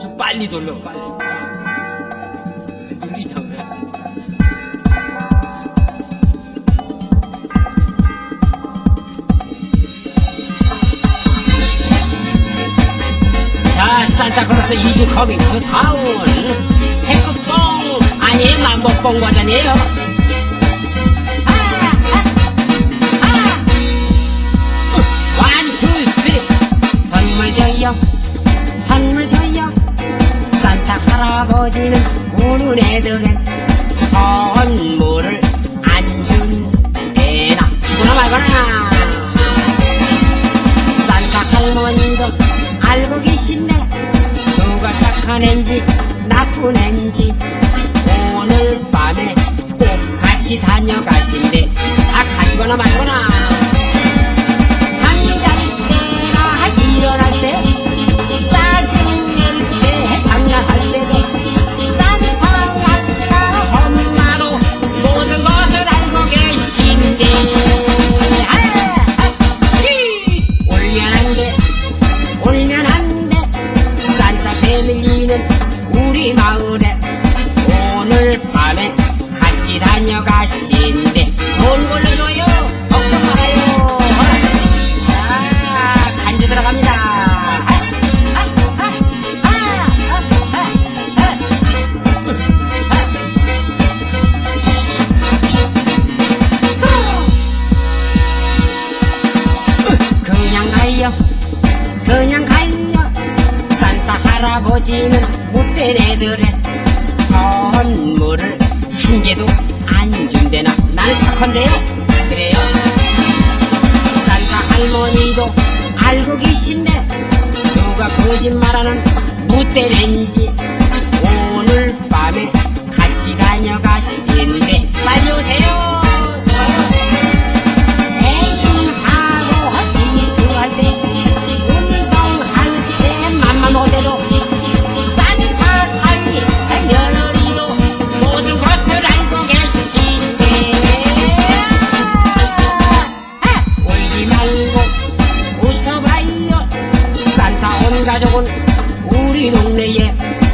좀 빨리 돌려 빨리. 느리다 그래 자 산타클로스 이주 커밍 투 타운 해급봉 아니 만복봉 버전이에요 원투 쓰리. 선물 줘요. 선물 줘요. 산타 할아버지는 우는 애들은 선물을 안 준대나. 주거나 말거나. 산타 할머니도 알고 계신데 누가 착한 앤지 나쁜 앤지 오늘 밤에 꼭 같이 다녀가신대 아 가시거나 마시거나 들어갑니다. 그냥 가요. 산타 할아버지는 못된 애들의 선물을 한 개도 안 준대나. 나는 착한데요? 그래요? 산타 할머니도 알고 계신데? 누가 거짓말하는 앤지 오늘 밤에 같이 다녀가신대 빨리 오세요 온 가족은 우리 동네에